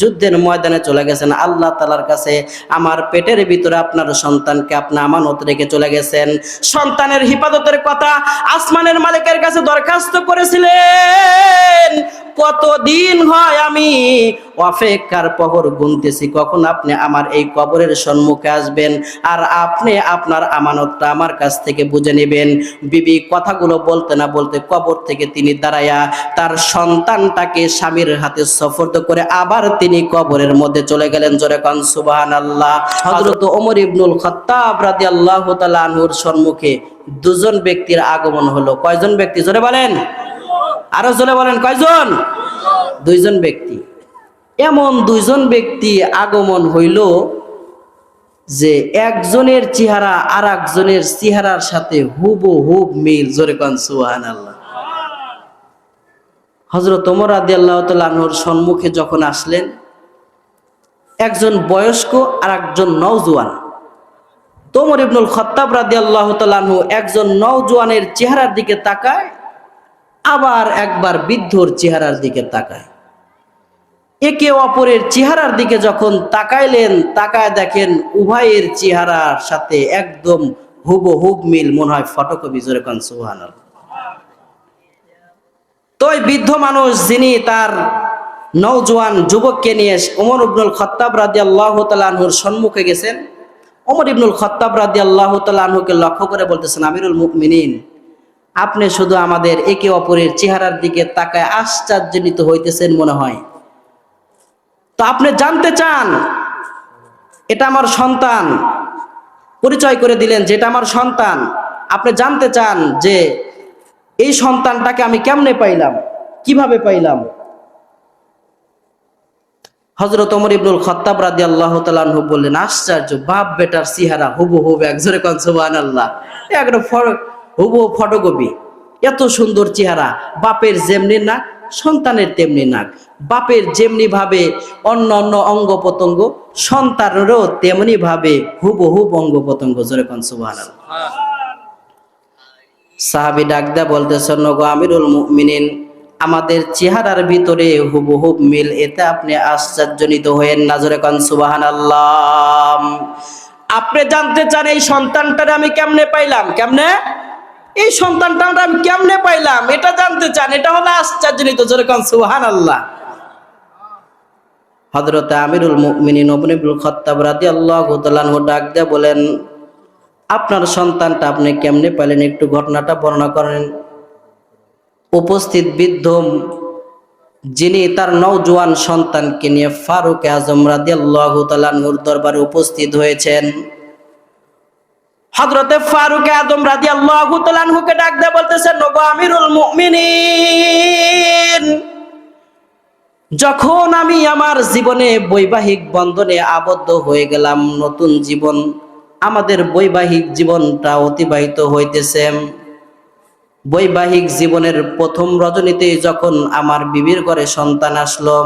যুদ্ধের ময়দানে চলে গেছেন। আল্লাহ তালার কাছে আমার পেটের ভিতরে আপনার সন্তানকে আপনি আমানত রেখে চলে গেছেন। সন্তানের হিফাজতের কথা আসমানের মালিকের কাছে দরখাস্ত করেছিলেন। কতদিন হয় আমি অপেক্ষার পহর গুনতেছি, কখন আপনি আমার এই কবরের সম্মুখে আসবেন আর আপনি আপনার আমানতটা আমার কাছ থেকে বুঝে নেবেন। বিবি কথাগুলো বলতে না বলতে কবর থেকে তিনি দাঁড়ায়া তার সন্তানটাকে স্বামীর হাতে সফর্দ করে আবার তিনি কবরের মধ্যে চলে গেলেন। জোরে কান সুবাহান আল্লাহ হজরত ওমর ইবনুল খত্তাব রাদি আল্লাহ আনহুর সম্মুখে দুজন ব্যক্তির আগমন হলো। কয়জন ব্যক্তি? জোরে বলেন। আরও জোরে বলেন, কয়জন? দুইজন ব্যক্তি। এমন দুইজন ব্যক্তি আগমন হইল যে একজনের চেহারা আর একজনের চেহারার সাথে হুব হুব মিল। জোরে কান সুহান আল্লাহ হজরত ওমর আদি আল্লাহ সম্মুখে যখন আসলেন, একজন বয়স্ক আর একজন নওজোয়ান তোমর ইবনুল খত্তাব রাদি আল্লাহ একজন নওজোয়ানের চেহারার দিকে তাকায়, আবার একবার বৃদ্ধর চেহারার দিকে তাকায়। একে অপরের চেহারার দিকে যখন তাকাইলেন, তাকায় দেখেন উভয়ের চেহারার সাথে একদম হুবহুব মিল, মনে হয় ফটোকপি, জোরে কান সুহান তো ওই বৃদ্ধ মানুষ যিনি তার নৌজওয়ান যুবককে নিয়ে ওমর ইবনুল খত্তাব রাদি আল্লাহ তালাহুর সম্মুখে গেছেন, ওমর ইবনুল খত্তাব রাদি আল্লাহ তালাহুকে লক্ষ্য করে বলতেছেন, আমিরুল মুকমিনিন আপনি শুধু আমাদের একে অপরের চেহারার দিকে তাকায় আশ্চর্যজনিত হইতেছেন মনে হয়। তো আপনি জানতে চান, এটা আমার সন্তান। পরিচয় করে দিলেন যেটা আমার সন্তান। আপনি জানতে চান যে এই সন্তানটাকে আমি কেমনে পাইলাম? কীভাবে পাইলাম? হজরত ওমর ইবনুল খত্তাব রাদি আল্লাহ তালু বললেন আশ্চর্য বাপ বেটার সিহারা হুবু। হুব একজোরে কনসবান আল্লাহ একদম হুবু ফটোকপি। এত সুন্দর চেহারা বাপের যেমনি নাক সন্তানের তেমনি নাক। বাপের যেমনি ভাবে অন্য অন্য অঙ্গ প্রত্যঙ্গ সন্তানেরও তেমনি ভাবে হুবহুব অঙ্গ প্রত্যঙ্গ জোরে কনসবান সাহাবি ডাকদা বলতেছেন নগো আমিরুল মুমিনিন আমাদের চেহারার ভিতরে হুবহুব মিল, এতে আপনি আশ্চর্যজনিত হয়েন নাজরে কান সুবাহান আল্লাহ আপনি জানতে চান এই সন্তানটারে আমি কেমনে পাইলাম? কেমনে? এই সন্তানটা আমি কেমনে পাইলাম? এটা জানতে চান, এটা হলো আশ্চর্যজনিত, জোরে কান সুবাহান আল্লাহ হজরত আমিরুল মুমিনিন নবনীবুল খত্তাব রাদিয়াল্লাহু তাআলা ডাক দিয়ে বলেন, আপনার সন্তানটা আপনি কেমনে পাইলেন? একটু ঘটনাটা বর্ণনা করেন। উপস্থিত বৃদ্ধ যিনি তার নওজোয়ান সন্তানকে নিয়ে ফারুক আজম রাদিয়াল্লাহু তাআলার দরবারে উপস্থিত হয়েছেন। হযরতে ফারুক আজম রাদিয়াল্লাহু তাআলাকে ডাক দিয়ে বলতেছেন নবী আমিরুল মুমিনিন, যখন আমি আমার জীবনে বৈবাহিক বন্ধনে আবদ্ধ হয়ে গেলাম, নতুন জীবন, আমাদের বৈবাহিক জীবনটা অতিবাহিত হইতেছে। বৈবাহিক জীবনের প্রথম রজনীতে যখন আমার বিবির ঘরে সন্তান আসলো,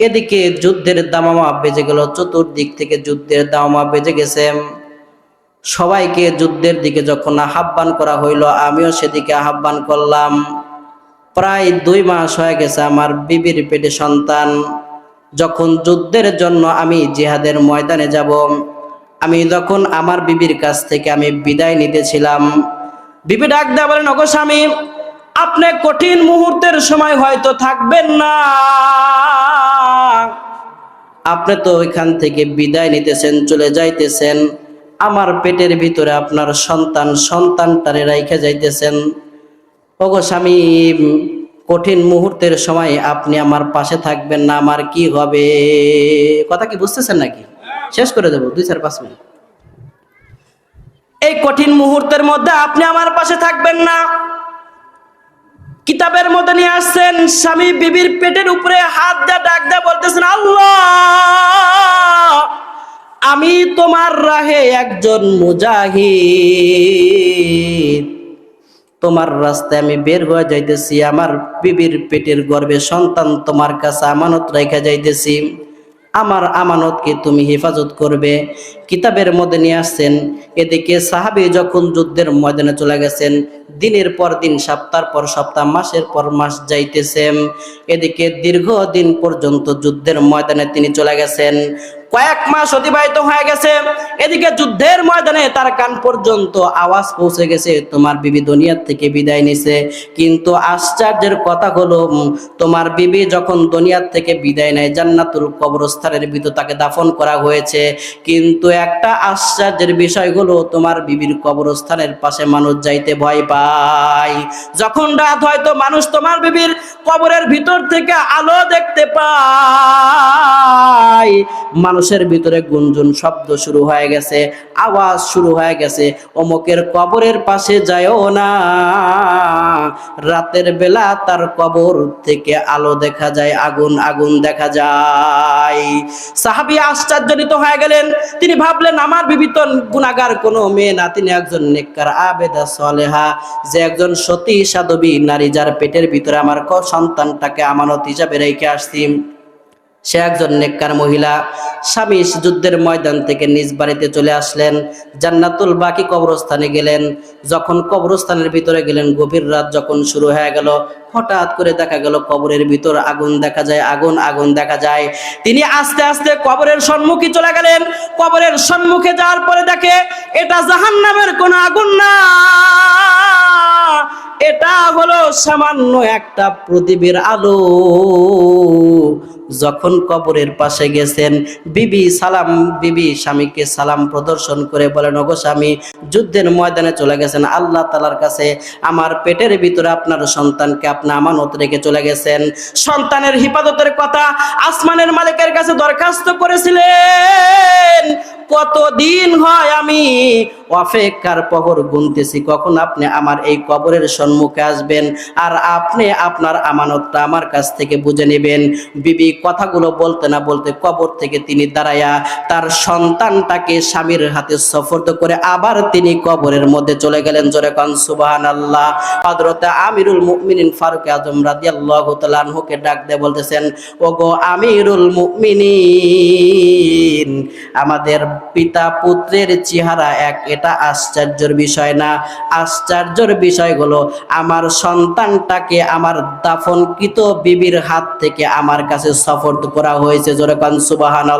এদিকে যুদ্ধের দামামা বেজে গেল, চতুর্দিক থেকে যুদ্ধের দামামা বেজে গেছে। সবাইকে যুদ্ধের দিকে যখন আহ্বান করা হইল, আমিও সেদিকে আহ্বান করলাম। প্রায় দুই মাস হয়ে গেছে আমার বিবির পেটে সন্তান। যখন যুদ্ধের জন্য আমি জিহাদের ময়দানে যাব, আমি যখন আমার বিবির কাছ থেকে আমি বিদায় নিতেছিলাম বিবি ডাক দেওয়া বলেন অগো স্বামী, আপনি কঠিন মুহূর্তের সময় হয়তো থাকবেন না। আপনি তো ওইখান থেকে বিদায় নিতেছেন, চলে যাইতেছেন। আমার পেটের ভিতরে আপনার সন্তান সন্তানটারে রাইখে যাইতেছেন। ওগো স্বামী, কঠিন মুহূর্তের সময় আপনি আমার পাশে থাকবেন না, আমার কি হবে? কথা কি বুঝতেছেন নাকি? শেষ করে দেবো, দুই চার পাঁচ মিনিট। এই কঠিন মুহূর্তের মধ্যে আপনি আমার পাশে থাকবেন না। কিতাবের মধ্যে নিয়ে আসছেন, স্বামী বিবির পেটের উপরে হাত দেয়া ডাক দেয়া বলতেছেন, আল্লাহ, আমি তোমার রাহে একজন মুজাহিদ। তোমার রাস্তায় আমি বের হয়ে যাইতেছি, আমার বিবির পেটের গর্ভে সন্তান তোমার কাছে আমানত রেখে যাইতেছি। আমার আমানতকে তুমি হেফাজত করবে। কিতাবের মধ্যে নিয়ে আসছেন, এদিকে সাহাবি যখন যুদ্ধের ময়দানে চলে গেছেন, দিনের পর দিন সপ্তাহ পর সপ্তাহ, মাসের পর মাস যাইতেছেন। এদিকে দীর্ঘদিন পর্যন্ত যুদ্ধের ময়দানে তিনি চলে গেছেন। কয়েক মাস অতিবাহিত হয়ে গেছে। এদিকে যুদ্ধের ময়দানে তার কান পর্যন্ত আওয়াজ পৌঁছে গেছে, তোমার বিবি দুনিয়ার থেকে বিদায় নিছে। কিন্তু আশ্চর্যের কথা হলো, তোমার বিবি যখন দুনিয়ার থেকে বিদায় নেয়, জান্নাতুল কবরস্থানের ভিতর তাকে দাফন করা হয়েছে। কিন্তু একটা আশ্চর্যের বিষয় হলো, তোমার বিবির কবরস্থানের পাশে মানুষ যাইতে ভয় পায়। যখন রাত হয়তো মানুষ তোমার বিবির কবরের ভিতর থেকে আলো দেখতে পায়। মানুষের ভিতরে গুঞ্জন শব্দ শুরু হয়ে গেছে, আওয়াজ শুরু হয়ে গেছে, অমুকের কবরের পাশে যায়ও না। রাতের বেলা তার কবর থেকে আলো দেখা যায়, আগুন আগুন দেখা যায়। সাহাবি আশ্চর্যজনিত হয়ে গেলেন। তিনি ভাবলেন, আমার বিবিত গুণাগার কোনো মেয়ে না, তিনি একজন নেককার, আবেদা, সলেহা। যে একজন সতী সাধবী, নারী যার পেটের ভিতরে আমার সন্তানটাকে আমানত হিসাবে রেখে আসছি। সে একজন নেককার মহিলা। স্বামী যুদ্ধের ময়দান থেকে নিজ বাড়িতে চলে আসলেন। জান্নাতুল বাকি কবরস্থানে গেলেন। যখন কবরস্থানের ভিতরে গেলেন, গভীর রাত যখন শুরু হয়ে গেল, হঠাৎ করে দেখা গেল কবরের ভিতর আগুন দেখা যায়, আগুন আগুন দেখা যায়। তিনি আস্তে আস্তে কবরের সম্মুখে চলে গেলেন। কবরের সম্মুখে যাওয়ার পরে দেখে, এটা জাহান্নামের কোনো আগুন না। হলো সামান্য একটা প্রদীপের আলো। যখন কবরের পাশে গেছেন, বিবি সালাম, বিবি স্বামীকে সালাম প্রদর্শন করে বলেন, ওগো স্বামী, যুদ্ধের ময়দানে চলে গেছেন। আল্লাহ তালার কাছে আমার পেটের ভিতরে আপনার সন্তানকে আপনি আমানত রেখে চলে গেছেন। সন্তানের হিফাজতের কথা আসমানের মালিকের কাছে দরখাস্ত করেছিলেন। কতদিন হয় আমি অপেক্ষার পহর গুনতেছি, কখন আপনি আমার এই কবরের সম্মুখে আসবেন আর আপনি আপনার আমানতটা আমার কাছ থেকে বুঝে নেবেন। বিবি কথাগুলো বলতে না বলতে কবর থেকে তিনি দাঁড়ায়া তার সন্তানটাকে স্বামীর হাতে সফর্দ করে আবার তিনি কবরের মধ্যে চলে গেলেন। জোরে কন সুবাহান আল্লাহ হজরতে আমিরুল মুমিনিন ফারুক আজম তালহুকে ডাক দিয়ে বলতেছেন, ওগো আমিরুল মুমিনিন, আমাদের পিতা পুত্রের চেহারা এক, এটা আশ্চর্যের বিষয় না। আশ্চর্যের বিষয় হলো আমার সন্তানটাকে আমার দাফনকৃত বিবির হাত থেকে আমার কাছে সফর করা হয়েছে। জোরে কান সুবাহান